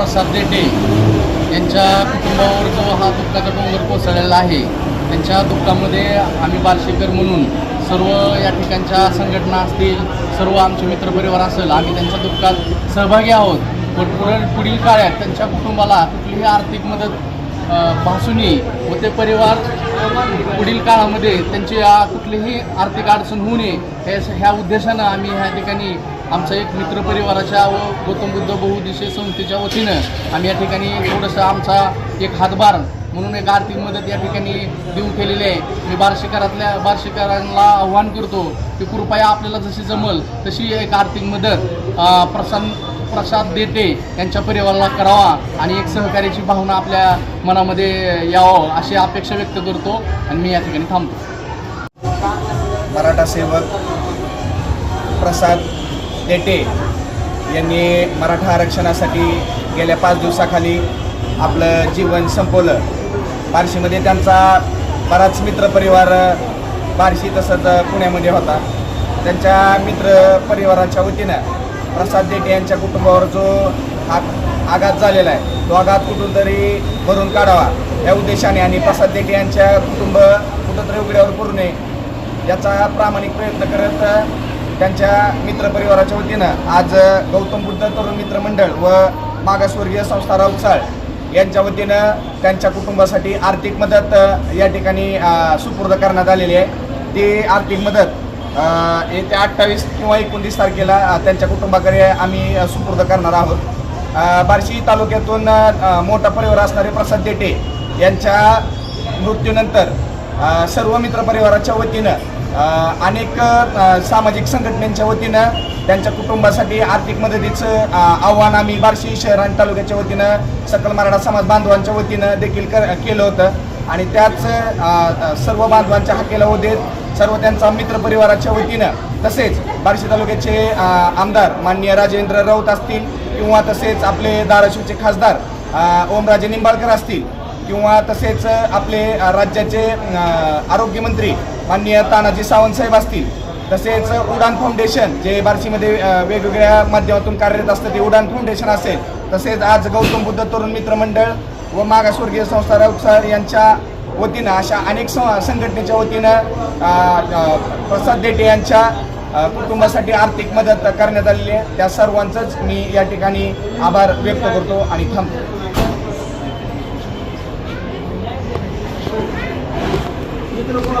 प्रसाद देटे यांच्या कुटुंबावर जो हा दुःखाचा डोंगर कोसळलेला आहे. त्यांच्या दुःखामध्ये आम्ही बार्शीकर म्हणून सर्व या ठिकाणच्या संघटना असतील सर्व आमचे मित्रपरिवार असेल आम्ही त्यांच्या दुःखात सहभागी आहोत. पण पुढील पुढील काळात त्यांच्या कुटुंबाला कुठलीही आर्थिक मदत भासू नये व ते परिवार पुढील काळामध्ये त्यांची कुठलीही आर्थिक अडचण होऊ नये ह्या उद्देशानं आम्ही ह्या ठिकाणी आमचा एक मित्रपरिवाराच्या व गौतम बुद्ध बहुउद्देशीय संस्थेच्या वतीनं आम्ही या ठिकाणी थोडंसं आमचा एक हातभार म्हणून एक आर्थिक मदत या ठिकाणी देऊ केलेली आहे. मी बार्शीकरातल्या बार्शीकरांना आव्हान करतो की कृपया आपल्याला जशी जमल तशी एक आर्थिक मदत प्रसन्न प्रसाद देते यांच्या परिवाराला करावा आणि एक सहकार्याची भावना आपल्या मनामध्ये यावं अशी अपेक्षा व्यक्त करतो आणि मी या ठिकाणी थांबतो. मराठा सेवक प्रसाद देटे यांनी मराठा आरक्षणासाठी गेल्या पाच दिवसाखाली आपलं जीवन संपवलं. बार्शीमध्ये त्यांचा बराच मित्रपरिवार बार्शी तसंच पुण्यामध्ये होता. त्यांच्या मित्रपरिवाराच्या वतीनं प्रसाद देटे यांच्या कुटुंबावर जो आग आघात झालेला आहे तो आघात कुठून तरी भरून काढावा या उद्देशाने आणि प्रसाद देटे यांच्या कुटुंब कुठंतरी उघड्यावर करू नये याचा प्रामाणिक प्रयत्न करत त्यांच्या मित्रपरिवाराच्या वतीनं आज गौतम बुद्ध तरुण मित्र मंडळ व मागासवर्गीय संस्था रावचाळ यांच्या वतीनं त्यांच्या कुटुंबासाठी आर्थिक मदत या ठिकाणी सुपूर्द करण्यात आलेली आहे. ती आर्थिक मदत येत्या अठ्ठावीस किंवा एकोणतीस तारखेला त्यांच्या कुटुंबाकडे आम्ही सुपूर्द करणार आहोत. बार्शी तालुक्यातून मोठा परिवार असणारे प्रसाद देटे यांच्या मृत्यूनंतर सर्व मित्रपरिवाराच्या वतीनं अनेक सामाजिक संघटनेच्या वतीनं त्यांच्या कुटुंबासाठी आर्थिक मदतीचं आव्हान आम्ही बार्शी शहर आणि तालुक्याच्या वतीनं सकल मराठा समाज बांधवांच्या वतीनं देखील कर केलं होतं. आणि त्याच सर्व बांधवांच्या हाकेला व देत सर्व त्यांचा मित्रपरिवाराच्या वतीनं तसेच बार्शी तालुक्याचे आमदार माननीय राजेंद्र राऊत असतील किंवा तसेच आपले धाराशिवचे खासदार ओमराजे निंबाळकर असतील किंवा तसेच आपले राज्याचे आरोग्यमंत्री माननीय तानाजी सावंत साहेब असतील. तसेच उडान फाउंडेशन जे बार्शीमध्ये वेगवेगळ्या माध्यमातून कार्यरत असतं ते उडान फाउंडेशन असेल. तसेच आज गौतम बुद्ध तरुण मित्र मंडळ व मागासवर्गीय संस्था राऊतसार यांच्या वतीनं अशा अनेक सं संघटनेच्या वतीनं प्रसाद देटे यांच्या कुटुंबासाठी आर्थिक मदत करण्यात आलेली आहे. त्या सर्वांचंच मी या ठिकाणी आभार व्यक्त करतो आणि थांबतो. কোনো